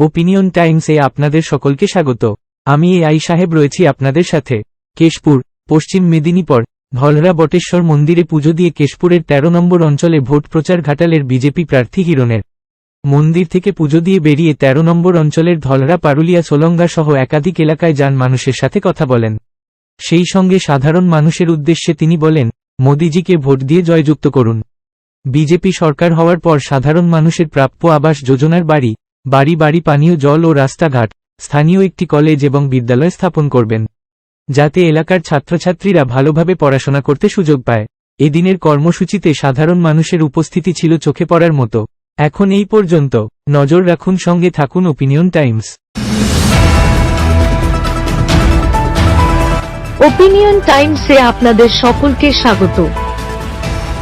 Opinion টাইমসে আপনাদের সকলকে স্বাগত। আমি এ আই সাহেব রয়েছি আপনাদের সাথে। কেশপুর, পশ্চিম মেদিনীপুর, ধলরা বটেশ্বর মন্দিরে পুজো দিয়ে কেশপুরের ১৩ নম্বর অঞ্চলে ভোট প্রচার ঘাটালের বিজেপি প্রার্থী হিরণের। মন্দির থেকে পুজো দিয়ে বেরিয়ে ১৩ নম্বর অঞ্চলের ধলরা, পারুলিয়া, সোলঙ্গা সহ একাধিক এলাকায় যান মানুষের সাথে কথা বলেন। সেই সঙ্গে সাধারণ মানুষের উদ্দেশ্যে তিনি বলেন, মোদিজিকে ভোট দিয়ে জয়যুক্ত করুন। বিজেপি সরকার হওয়ার পর সাধারণ মানুষের প্রাপ্য আবাস যোজনার বাড়ি বাড়ি বাড়ি পানীয় জল ও রাস্তাঘাট, স্থানীয় একটি কলেজ এবং বিদ্যালয় স্থাপন করবেন, যাতে এলাকার ছাত্রছাত্রীরা ভালোভাবে পড়াশোনা করতে সুযোগ পায়। এদিনের কর্মসূচিতে সাধারণ মানুষের উপস্থিতি ছিল চোখে পড়ার মতো। এখন এই পর্যন্ত, নজর রাখুন, সঙ্গে থাকুন ওপিনিয়ন টাইমস ওপিনিয়ন টাইমসে আপনাদের সকলকে স্বাগত।